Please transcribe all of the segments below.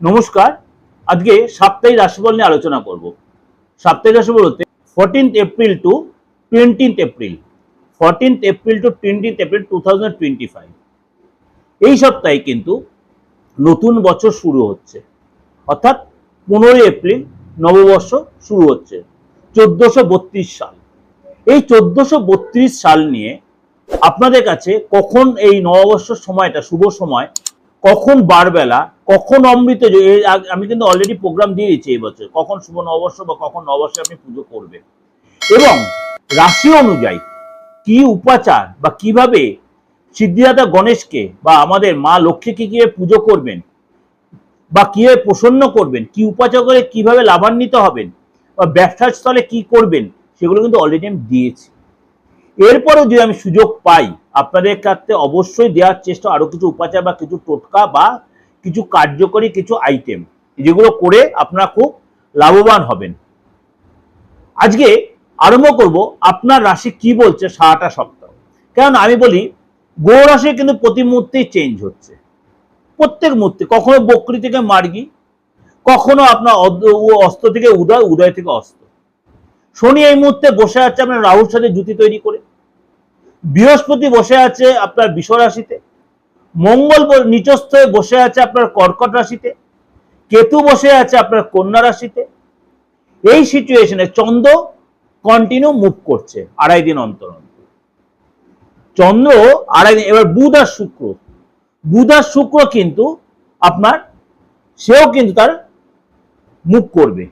নমস্কার। আজকে সাপ্তাহিক রাশিফল নিয়ে আলোচনা করব। সাপ্তাহিক রাশিফল হতে fourteenth April to twentieth April fourteenth April to twentieth April two thousand twenty five এই সপ্তাহে কিন্তু নতুন বছর শুরু হচ্ছে। অর্থাৎ পনেরোই এপ্রিল নববর্ষ শুরু হচ্ছে। চোদ্দশো বত্রিশ সাল। এই চোদ্দশো বত্রিশ সাল নিয়ে আপনাদের কাছে কখন এই নববর্ষ সময়টা, শুভ সময় কখন বারবেলা, কখন অমৃত আমি কিন্তু অলরেডি প্রোগ্রাম দিয়ে দিচ্ছি এই বছর, কখন শুভ নববর্ষ বা কখন নববর্ষে আপনি পুজো করবেন। এবং রাশি অনুযায়ী কি উপাচার বা কীভাবে সিদ্ধিদাতা গণেশকে বা আমাদের মা লক্ষ্মীকে কীভাবে পুজো করবেন বা কীভাবে প্রসন্ন করবেন, কি উপাচার করে কীভাবে লাভান্বিত হবেন বা ব্যবসার স্থলে কি করবেন, সেগুলো কিন্তু অলরেডি আমি দিয়েছি। এরপরেও যদি আমি সুযোগ পাই, আপনাদের কাছে অবশ্যই দেওয়ার চেষ্টা, আরও কিছু উপাচার বা কিছু টোটকা বা কিছু কার্যকরী কিছু আইটেম যেগুলো করে আপনারা খুব লাভবান হবেন। আজকে আরম্ভ করব আপনার রাশি কি বলছে সারাটা সপ্তাহ। কারণ আমি বলি গো রাশি কিন্তু প্রতি মুহূর্তেই চেঞ্জ হচ্ছে। প্রত্যেক মুহূর্তে, কখনো বকরি থেকে মার্গি, কখনো আপনার ও থেকে উদয় উদয় থেকে অস্ত্র শনি এই মুহূর্তে বসে আছে আপনার রাহুর সাথে জুতি তৈরি করে। বৃহস্পতি বসে আছে আপনার বিষ রাশিতে মঙ্গল নিচস্থ বসে আছে আপনার কর্কট রাশিতে, কেতু বসে আছে আপনার কন্যা রাশিতে। এই সিচুয়েশনে চন্দ্র কন্টিনিউ মুভ করছে আড়াই দিন অন্তর চন্দ্র আড়াই দিন এবার বুধ আর শুক্র। বুধ আর শুক্র কিন্তু আপনার, সেও কিন্তু তার মুভ করবে।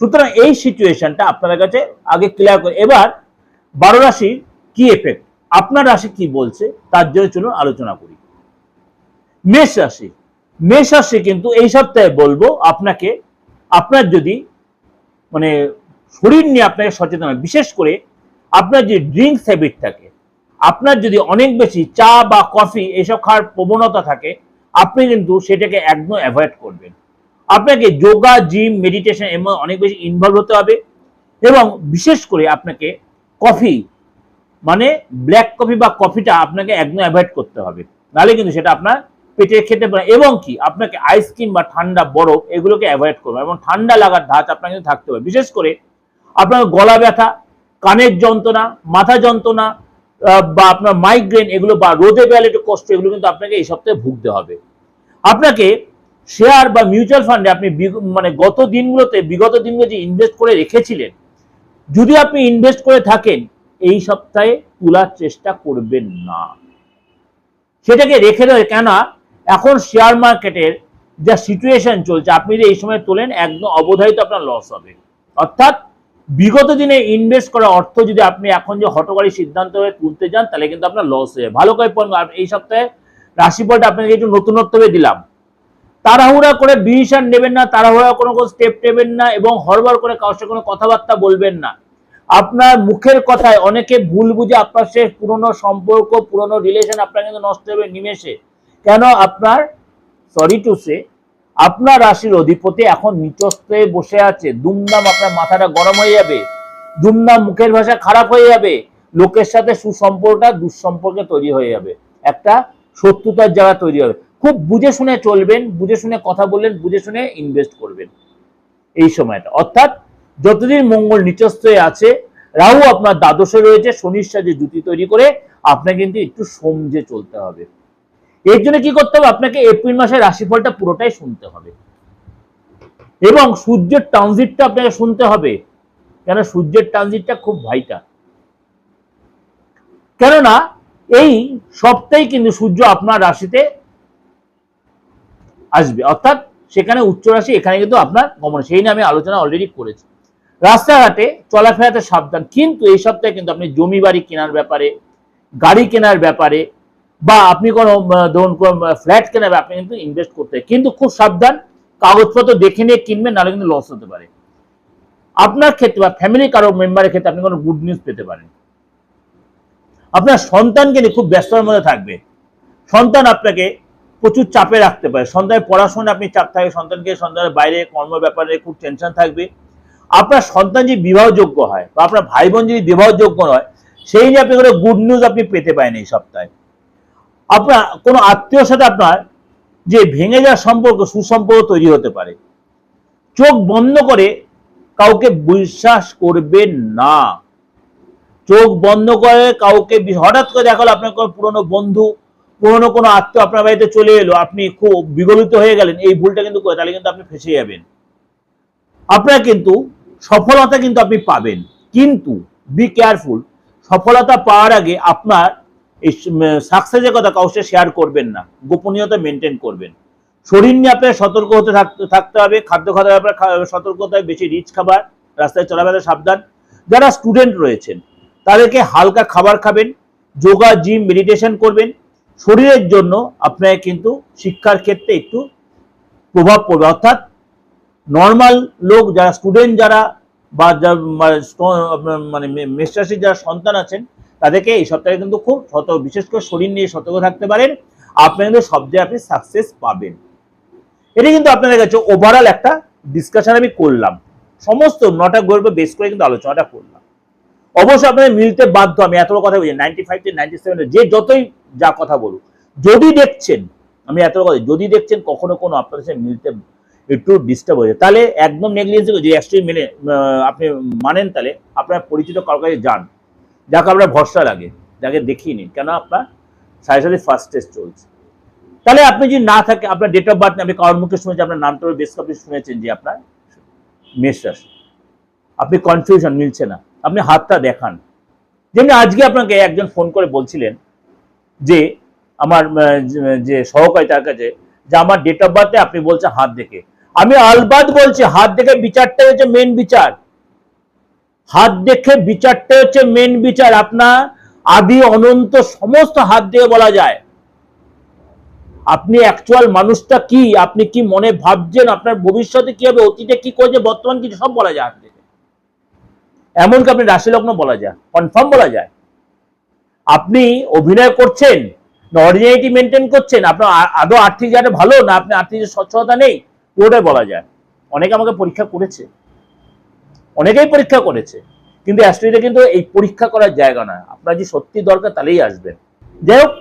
সুতরাং এই সিচুয়েশনটা আপনাদের কাছে আগে ক্লিয়ার করে এবার বারো রাশির কি এফেক্ট আপনার রাশি কি বলছে, তার জন্য চলুন আলোচনা করি। মেষ রাশি মেষ রাশি কিন্তু এই সপ্তাহে বলব আপনাকে, আপনার যদি মানে শরীর নিয়ে আপনাকে সচেতন বিশেষ করে আপনার যে ড্রিঙ্কস হ্যাবিট থাকে, আপনার যদি অনেক বেশি চা বা কফি এসব খাওয়ার প্রবণতা থাকে, আপনি কিন্তু সেটাকে একদম অ্যাভয়েড করবেন। আপনাকে যোগা জিম মেডিটেশন এমন অনেক বেশি ইনভলভ হতে হবে এবং বিশেষ করে আপনাকে কফি মানে ব্ল্যাক কফি বা কফিটা আপনাকে একদম অ্যাভয়েড করতে হবে। নাহলে কিন্তু সেটা আপনার পেটে খেতে পারে এবং কি, আপনাকে আইসক্রিম বা ঠান্ডা বরফ এগুলোকে অ্যাভয়েড করবে। এবং ঠান্ডা লাগার ধাঁচ আপনাকে কিন্তু থাকতে হবে। বিশেষ করে আপনার গলা ব্যথা, কানের যন্ত্রণা, মাথা যন্ত্রণা বা আপনার মাইগ্রেন এগুলো বা রোদে একটু কষ্ট, এগুলো কিন্তু আপনাকে এই সপ্তাহে ভুগতে হবে। আপনাকে শেয়ার বা মিউচুয়াল ফান্ডে আপনি মানে গত দিনগুলোতে, বিগত দিনগুলো যে ইনভেস্ট করে রেখেছিলেন, যদি আপনি ইনভেস্ট করে থাকেন এই সপ্তাহে তোলার চেষ্টা করবেন না। সেটাকে রেখে দেয় কেন এখন শেয়ার মার্কেটের যা সিচুয়েশন চলছে, আপনি যদি এই সময় তোলেন, একদম অবধারিত আপনার লস হবে। অর্থাৎ, বিগত দিনে ইনভেস্ট করা অর্থ যদি আপনি এখন যে হটকারী সিদ্ধান্ত হয়ে তুলতে যান, তাহলে কিন্তু আপনার লস হয়ে ভালো করে। আর এই সপ্তাহে রাশিফলটা আপনাকে একটু নতুনত্ব হয়ে দিলাম। তাড়াহুড়া করে ডিসিশন নেবেন না, তাড়াহুড়া কোনো কোনো স্টেপ নেবেন না, এবং হরবর করে কারোর সাথে কোনো কথাবার্তা বলবেন না। আপনার মুখের কথায় অনেকে ভুল বুঝে আপনার সে পুরনো সম্পর্ক, পুরনো রিলেশন আপনার কিন্তু নষ্ট হবে নিমেষে। কেন আপনার সরি টু সে আপনার রাশির অধিপতি এখন নিচস্থ বসে আছে। দুমদাম আপনার মাথাটা গরম হয়ে যাবে। দুমদাম মুখের ভাষা খারাপ হয়ে যাবে। লোকের সাথে সুসম্পর্কটা দুঃসম্পর্কে তৈরি হয়ে যাবে। একটা শত্রুতার জায়গা তৈরি হবে। খুব বুঝে শুনে চলবেন, বুঝে শুনে কথা বললেন, বুঝে শুনে ইনভেস্ট করবেন। এই সময়টা। অর্থাৎ যতদিন মঙ্গল নিচস্থ হয়ে আছে, রাহু আপনার দ্বাদশে রয়েছে, শনির সাথে জুতি তৈরি করে আপনাকে কিন্তু একটু সমঝে চলতে হবে। এর জন্য কি করতে হবে? আপনাকে এপ্রিল মাসের রাশিফলটা পুরোটাই শুনতে হবে। এবং সূর্যের ট্রানজিটটা আপনাকে শুনতে হবে। কেন? সূর্যের ট্রানজিটটা খুব ভাইটা কেননা, এই সপ্তাহে কিন্তু সূর্য আপনার রাশিতে আসবে। অর্থাৎ সেখানে উচ্চ রাশি, এখানে কিন্তু আপনার গমন। সেই নিয়ে আমি আলোচনা অলরেডি করেছি। রাস্তাঘাটে চলাফেরাতে সাবধান। কিন্তু এই সপ্তাহে কিন্তু আপনি জমি বাড়ি কেনার ব্যাপারে, গাড়ি কেনার ব্যাপারে, বা আপনি কোনো ধরুন ফ্ল্যাট কেনার ব্যাপারে কিন্তু ইনভেস্ট করতে। কিন্তু খুব সাবধান, কাগজপত্র দেখে নিয়ে কিনবেন, নাহলে কিন্তু লস হতে পারে। আপনার ক্ষেত্রে বা ফ্যামিলি কারও মেম্বারের ক্ষেত্রে আপনি কোনো গুড নিউজ পেতে পারেন। আপনার সন্তানকে নিয়ে খুব ব্যস্ততার মধ্যে থাকবে। সন্তান আপনাকে প্রচুর চাপে রাখতে পারে। সন্তানের পড়াশোনা আপনি চাপ থাকে সন্তানকে সন্তানের বাইরে কর্ম ব্যাপারে খুব টেনশন থাকবে। আপনার সন্তান যদি বিবাহযোগ্য হয় বা আপনার ভাই বোন যদি বিবাহযোগ্য নয়, সেই নিয়ে আপনি গুড নিউজ আপনি পেতে পারেন এই সপ্তাহে। আপনার কোনো আত্মীয়র সাথে আপনার যে ভেঙে যাওয়া সম্পর্ক, সুসম্পর্ক তৈরি হতে পারে। চোখ বন্ধ করে কাউকে বিশ্বাস করবেন না। চোখ বন্ধ করে কাউকে হঠাৎ করে দেখা হলো আপনার কোনো পুরনো বন্ধু, পুরনো কোনো আত্মীয় আপনার বাড়িতে চলে এলো, আপনি খুব বিগলিত হয়ে গেলেন, এই ভুলটা কিন্তু করে, তাহলে কিন্তু আপনি ফেসে যাবেন। আপনার কিন্তু সফলতা কিন্তু আপনি পাবেন। কিন্তু বি কেয়ারফুল সফলতা পাওয়ার আগে আপনার এই সাকসেসের কথা কাউকে শেয়ার করবেন না, গোপনীয়তা মেনটেন করবেন। শরীর নিয়ে আপনার সতর্ক হতে থাকতে- হবে, খাদ্য খাদ্য ব্যাপারে খা- সতর্ক হতে হবে, বেশি রিচ খাবার, রাস্তায় চলাফেরা সাবধান। যারা স্টুডেন্ট রয়েছেন, তাদেরকে হালকা খাবার খাবেন যোগা জিম মেডিটেশন করবেন। শরীরের জন্য আপনাকে কিন্তু শিক্ষার ক্ষেত্রে একটু প্রভাব পড়বে। অর্থাৎ নর্মাল লোক যারা স্টুডেন্ট যারা বা মানে sto- আপনার মে- মেষ রাশির যারা সন্তান আছেন, তাদেরকে এই সপ্তাহে কিন্তু খুব সত বিশেষ করে শরীর নিয়ে সতর্ক থাকতে পারেন। আপনি কিন্তু সব জায়গায় আপনি সাকসেস পাবেন। এটা কিন্তু আপনাদের কাছে ওভারঅল একটা ডিসকাশন আমি করলাম। সমস্ত নটা গল্প বেস করে কিন্তু আলোচনাটা করলাম। অবশ্যই আপনাদের মিলতে বাধ্য, আমি এত কথা বলছি নাইনটি ফাইভ থেকে নাইনটি সেভেন যে যতই যা কথা বলুক, যদি দেখছেন, আমি এত কথা যদি দেখছেন কখনো কোনো আপনাদের সাথে মিলতে একটু ডিস্টার্ব হয়ে যায়। তাহলে একদম নেগলিজেন্স যদি অ্যাকচুয়ালি মেনে আপনি মানেন তাহলে আপনার পরিচিত কারোর কাছে যান। যাকে আপনার ভরসা লাগে, যাকে দেখিয়ে নিন। কেন আপনার সাড়ে সাথে ফার্স্ট টেস্ট চলছে। তাহলে আপনি যদি না থাকে, আপনার ডেট অফ বার্থ আপনি কারোর মুখে শুনেছেন, আপনার নামটা বেশ আপনি শুনেছেন যে আপনার মেষ রাশি। আপনি কনফিউশন মিলছে না। আপনি হাতটা দেখান। যেমনি আজকে আপনাকে একজন ফোন করে বলছিলেন যে, আমার যে সহকারী তার কাছে যে আমার ডেট অফ বার্থে আপনি বলছেন হাত দেখে। আমি আলবাদ বলছি, হাত দেখে বিচারটাই হচ্ছে মেন বিচার। হাত দেখে বিচারটাই হচ্ছে মেন বিচার। আপনার আদি, অনন্ত, সমস্ত হাত দিয়ে বলা যায়। আপনি অ্যাকচুয়াল মানুষটা কি? আপনি কি মনে ভাবছেন আপনার ভবিষ্যতে কি হবে, অতীতে কি করছে, বর্তমান কিছু সব বলা যায় হাত দেখে। এমনকি আপনি রাশি লগ্ন বলা যায় কনফার্ম বলা যায়। আপনি অভিনয় করছেন অরিজিনালিটি মেনটেন করছেন, আপনার আদৌ আর্থিক জায়গাটা ভালো না? আপনি আর্থিক সচ্ছলতা নেই পুরোটাই বলা যায়। অনেকে আমাকে পরীক্ষা করেছে। অনেকেই পরীক্ষা করেছে। কিন্তু অ্যাস্ট্রোলজিটা কিন্তু এই পরীক্ষা করার জায়গা নয়। আপনার যে সত্যি দরকার, তাহলেই আসবেন। যাই হোক,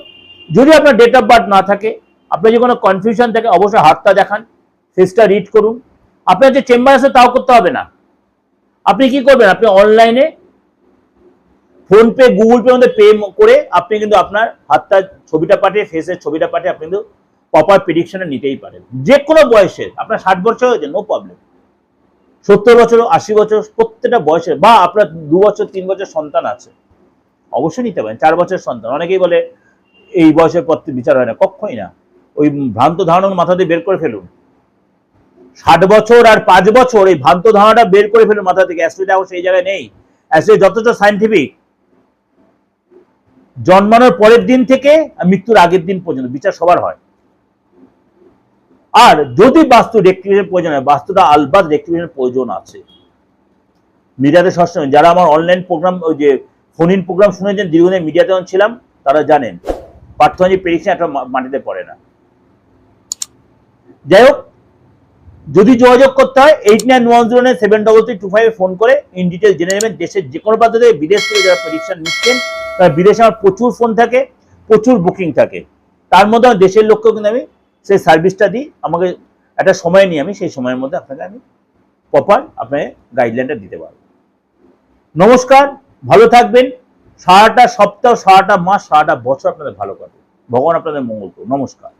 যদি আপনার ডেট অফ বার্থ না থাকে, আপনার যদি কোনো কনফিউশন থাকে, অবশ্যই হাতটা দেখান ফেসটা রিড করুন। আপনার যে চেম্বার আছে, তাও করতে হবে না। আপনি কি করবেন? আপনি অনলাইনে ফোনপে গুগল পে মধ্যে পে করে আপনি কিন্তু আপনার হাতটা, ছবিটা পাঠিয়ে ফেসের ছবিটা পাঠিয়ে আপনি কিন্তু প্রপার প্রেডিকশনে নিতেই পারেন। যে কোনো বয়সে, আপনার ষাট বছর হয়েছে নো প্রবলেম সত্তর বছর, আশি বছর, প্রত্যেকটা বয়সের বা আপনার দু বছর, তিন বছর সন্তান আছে, অবশ্যই নিতে পারেন, চার বছর সন্তান। অনেকেই বলে, এই বয়সের পর বিচার হয় না। কক্ষই না। ওই ভ্রান্ত ধারণা মাথা দিয়ে বের করে ফেলুন। ষাট বছর আর পাঁচ বছর, এই ভ্রান্ত ধারণাটা বের করে ফেলুন মাথা থেকে। অ্যাস্ট্রোলজি অবশ্য এই জায়গায় নেই। অ্যাস্ট্রো যথেষ্ট সাইন্টিফিক জন্মানোর পরের দিন থেকে মৃত্যুর আগের দিন পর্যন্ত বিচার সবার হয়। আর যদি বাস্তু রেক্টিফিকেশন প্রয়োজন হয়, বাস্তুটা আলবাদ রেক্টিফিকেশন প্রয়োজন আছে। মিডিয়াতে সবসময়, যারা আমার অনলাইন প্রোগ্রাম ওই যে ফোন ইন প্রোগ্রাম শুনেছেন, দীর্ঘদিন মিডিয়াতে ছিলাম, তারা জানেন। পার্থনাজি প্রেডিকশন একটা মাটিতে পড়ে না। যাই হোক, যদি যোগাযোগ করতে হয় eight nine one zero nine seven double three two ফাইভে ফোন করে ইন ডিটেল জেনে নেবেন। দেশের যে কোনো প্রান্ত থেকে বিদেশ থেকে যারা প্রেডিকশন নিচ্ছেন, তারা বিদেশে আমার প্রচুর ফোন থাকে, প্রচুর বুকিং থাকে। তার মধ্যে আমার দেশের লোককেও কিন্তু আমি সেই সার্ভিসটা দিই, আমাকে একটা সময় নিয়ে আমি সেই সময়ের মধ্যে আপনাকে আমি প্রপার আপনাকে গাইডলাইনটা দিতে পারব। নমস্কার, ভালো থাকবেন। সারাটা সপ্তাহ, সারাটা মাস, সারাটা বছর আপনাদের ভালো কাটবে ভগবান আপনাদের মঙ্গল করুন নমস্কার।